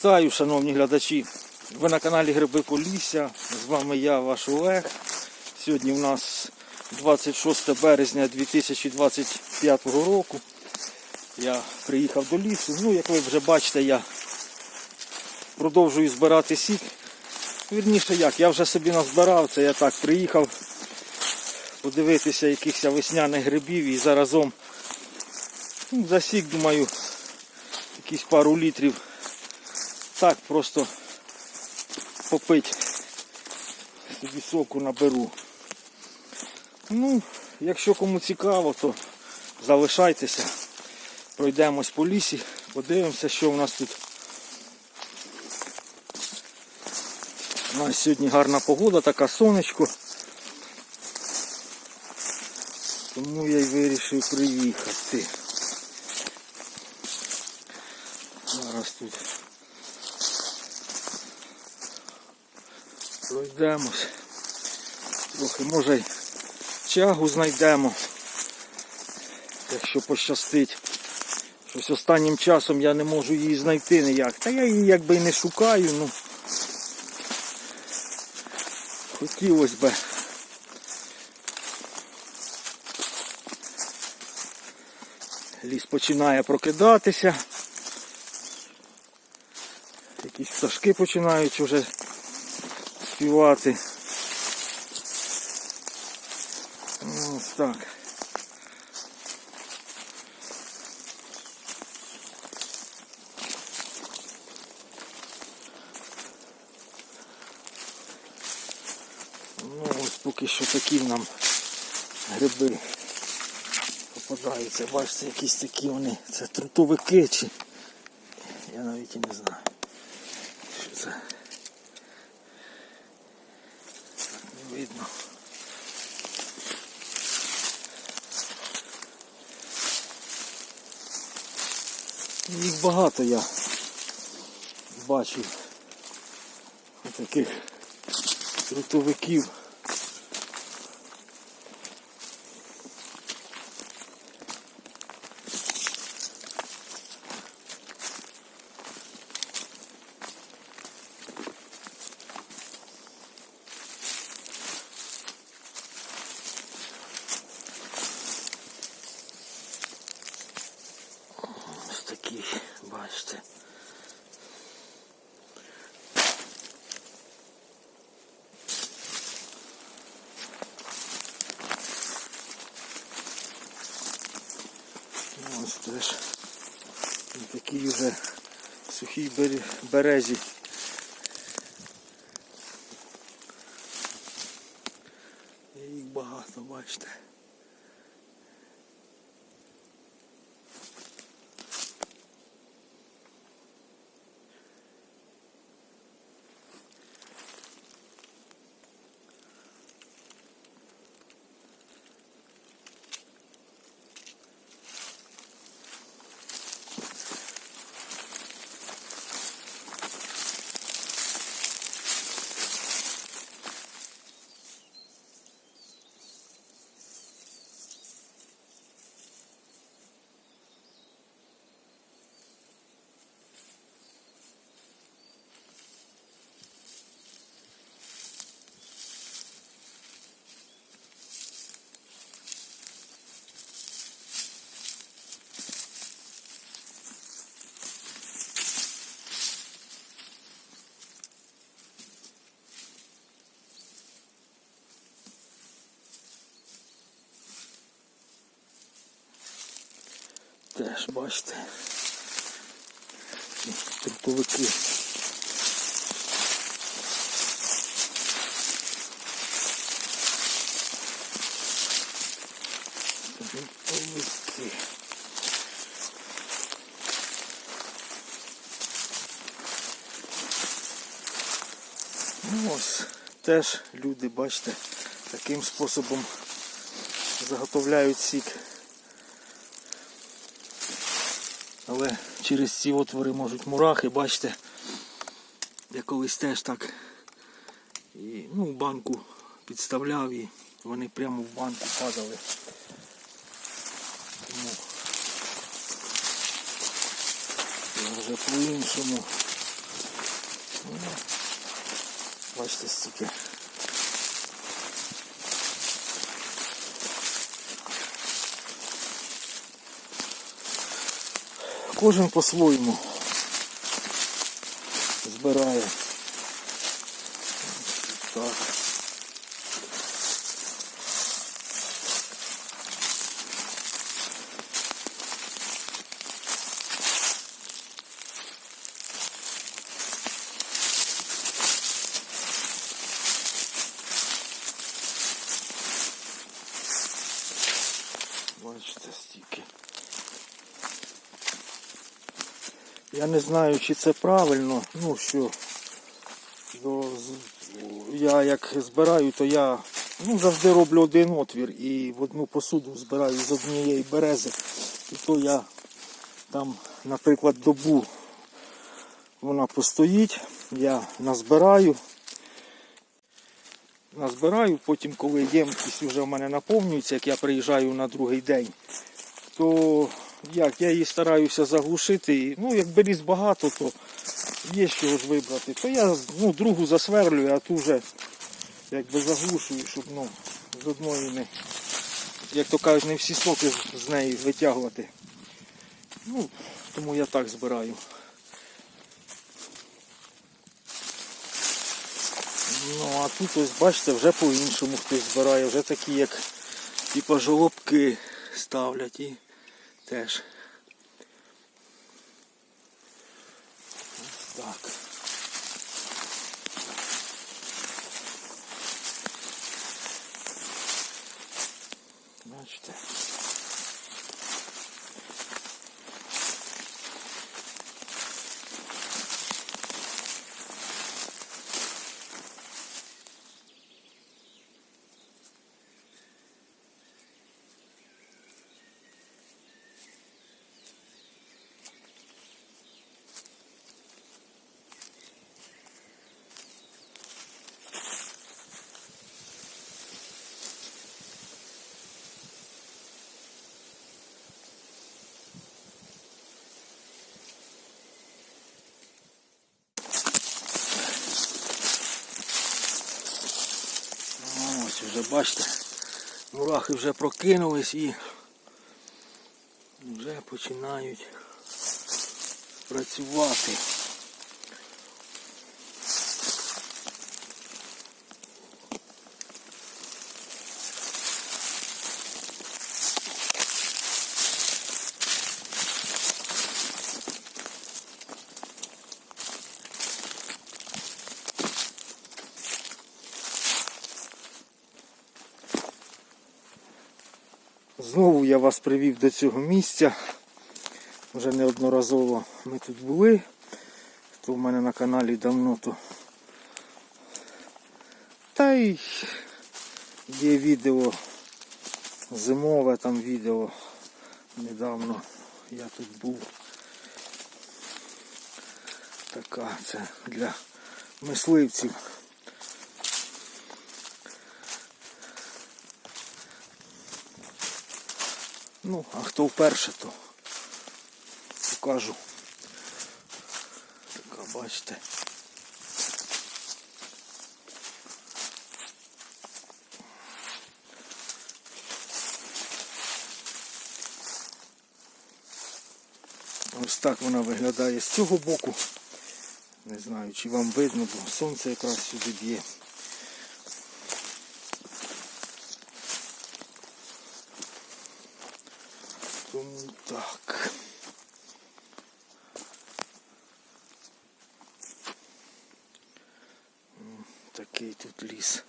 Вітаю, шановні глядачі. Ви на каналі Гриби Полісся. З вами я, ваш Олег. Сьогодні в нас 26 березня 2025 року. Я приїхав до лісу. Ну, як ви вже бачите, я продовжую збирати сік. Вірніше як, я вже собі назбирав, це я так приїхав подивитися якихось весняних грибів і заразом ну, за сік, думаю, якісь пару літрів так просто попить собі соку наберу. Ну, якщо кому цікаво, то залишайтеся. Пройдемось по лісі, подивимося, що у нас тут. У нас сьогодні гарна погода, така сонечко. Тому я й вирішив приїхати. Зараз тут пройдемось. Трохи може й чагу знайдемо, якщо пощастить. Щось останнім часом я не можу її знайти ніяк. Та я її якби і не шукаю, ну хотілося би. Ліс починає прокидатися. Якісь пташки починають вже співати. Ось так. Ну, ось поки що такі нам гриби попадаються. Бачите, якісь такі вони. Це трутовики чи. Я навіть і не знаю. Що це? Так не видно. Їх багато я бачив. Таких трутовиків. Ось такі, бачите. Ну, Ось теж на такій вже сухій березі. І Їх багато, бачите. Теж бачите. Трутовики. Трутовики. Ну ось теж люди, бачите, таким способом заготовляють сік. Але через ці отвори можуть мурахи, бачите, я колись теж так і, ну, банку підставляв і вони прямо в банку падали. Тому я вже по-іншому Бачите, стільки. Кожен по-своєму збирає. Так. Бачите, стільки. Я не знаю, чи це правильно, ну що до, я як збираю, то я ну, завжди роблю один отвір і в одну посуду збираю з однієї берези. І то я там, наприклад, добу вона постоїть, я назбираю. Назбираю, потім, коли ємкість вже в мене наповнюється, як я приїжджаю на другий день, то як я її стараюся заглушити. Ну, якби ліс багато, то є чого ж вибрати. То я ну, другу засверлюю, а ту вже якби заглушую, щоб ну, з одної не, як то кажуть, не всі соки з неї витягувати. Ну, тому я так збираю. Ну, а тут ось бачите, вже по-іншому хтось збирає, вже такі як типа жолобки ставлять і теж. Ось так. Бачите. Ось вже бачите, мурахи вже прокинулись і вже починають працювати. Знову я вас привів до цього місця. Вже неодноразово ми тут були. Хто в мене на каналі давно, то та й є відео зимове там відео. Недавно я тут був. Така це для мисливців. Ну, а хто вперше, то покажу. Така, бачите. Ось так вона виглядає з цього боку. Не знаю, чи вам видно, бо сонце якраз сюди б'є. Тому так. Такий тут ліс.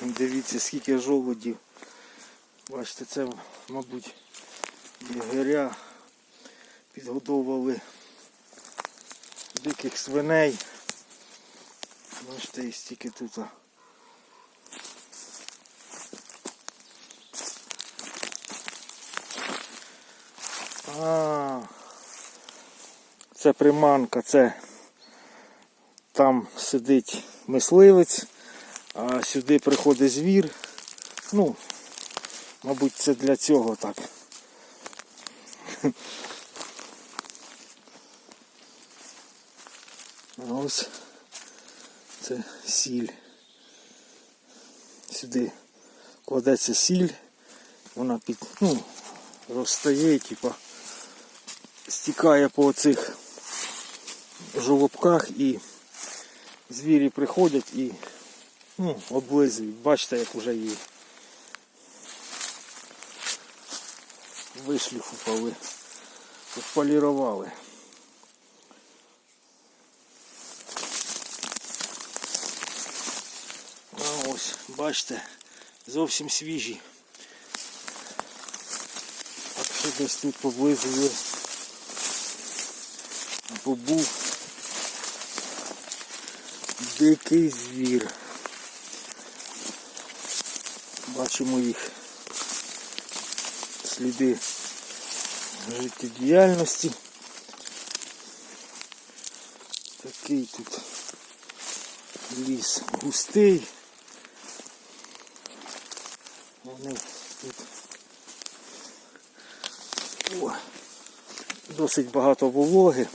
Дивіться, скільки жолудів. Бачите, це, мабуть, ягеря підгодовували диких свиней. Бачите, і стільки тут. а. Це приманка, це там сидить мисливець, а сюди приходить звір. Ну, мабуть, це для цього так. А ось це сіль. Сюди кладеться сіль, вона під, ну, розстає, типа, стікає по оцих жолобках і звірі приходять і ну, облизують. Бачите, як вже її вишліфували, полірували. А ось, бачите, зовсім свіжі. А що десь тут поблизу є. Або був дикий звір. Бачимо їх сліди життєдіяльності. Такий тут ліс густий. Вони тут О, досить багато вологи.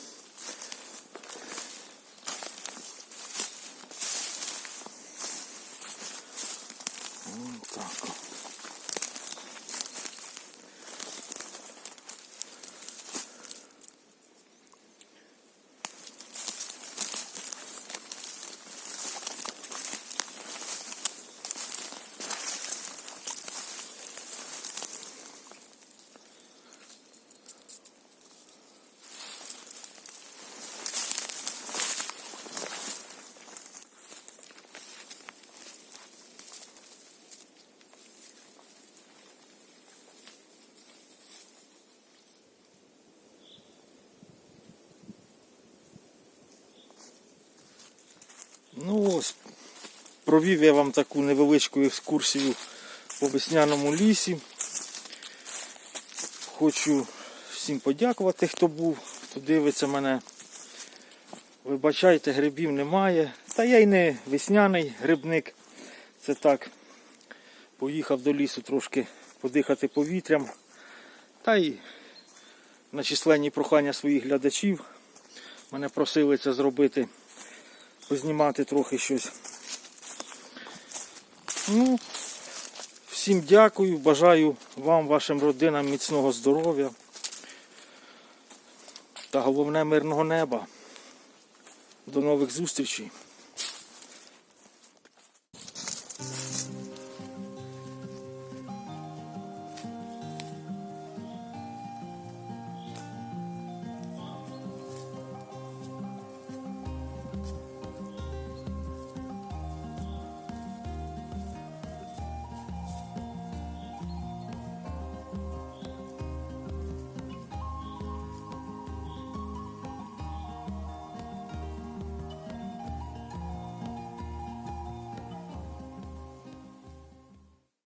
Ну ось, провів я вам таку невеличку екскурсію по весняному лісі. Хочу всім подякувати, хто був, хто дивиться мене. Вибачайте, грибів немає. Та я й не весняний грибник. Це так. Поїхав до лісу трошки подихати повітрям. Та й на численні прохання своїх глядачів. Мене просили це зробити познімати трохи щось. Ну, всім дякую, бажаю вам, вашим родинам міцного здоров'я та головне мирного неба. До нових зустрічей.